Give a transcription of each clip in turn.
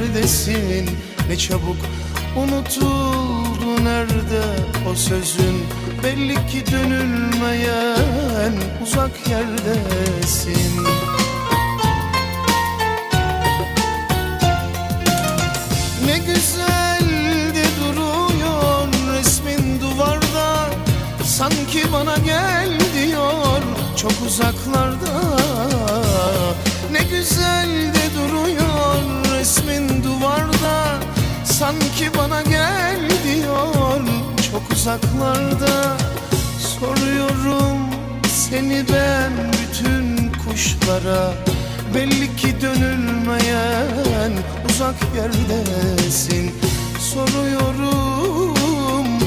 neredesin Ne çabuk unutuldu nerede o sözün. Belli ki dönülmeyen uzak yerdesin. Ne güzel de duruyor resmin duvarda. Sanki bana gel diyor çok uzaklarda uzaklarda Soruyorum seni ben bütün kuşlara. Belli ki dönülmeyen uzak yerdesin. Soruyorum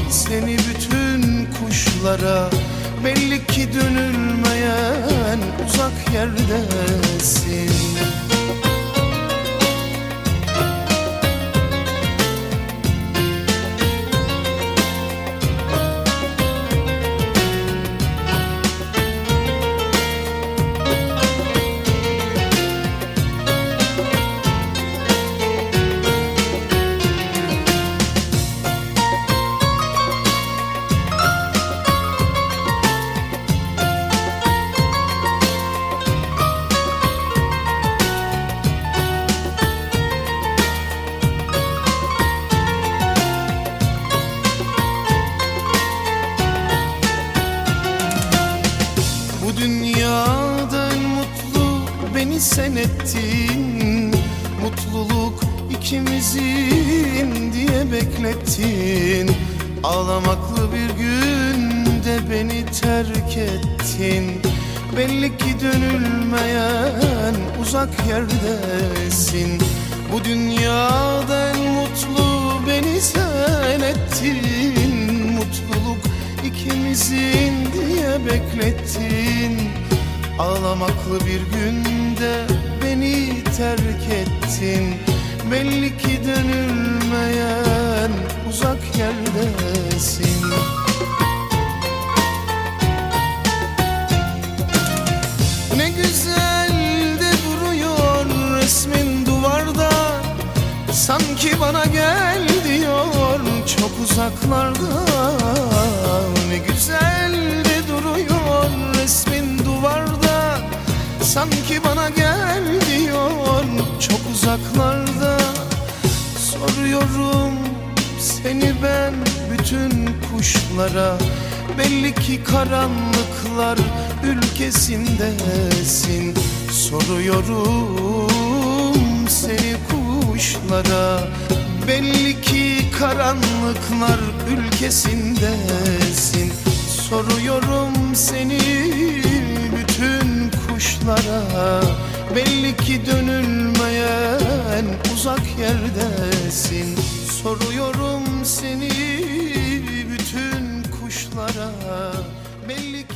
seni bütün kuşlara. Belli ki dönülmeyen uzak yerdesin sen ettin. Mutluluk ikimizin diye beklettin. Ağlamaklı bir günde beni terk ettin. Belli ki dönülmeyen uzak yerdesin. Bu dünyada en mutlu beni sen ettin. Mutluluk ikimizin diye beklettin Ağlamaklı bir günde beni terk ettin. Belli ki dönülmeyen uzak yerdesin. Ne güzel de duruyor resmin duvarda. Sanki bana gel diyor çok uzaklarda. Ne güzel Sanki bana gel diyor. Çok uzaklarda Soruyorum seni ben bütün kuşlara. Belli ki karanlıklar ülkesindesin. Soruyorum seni kuşlara. Belli ki karanlıklar ülkesindesin. Soruyorum seni bütün kuşlara Belli ki dönülmeyen uzak yerdesin. Soruyorum seni bütün kuşlara Belli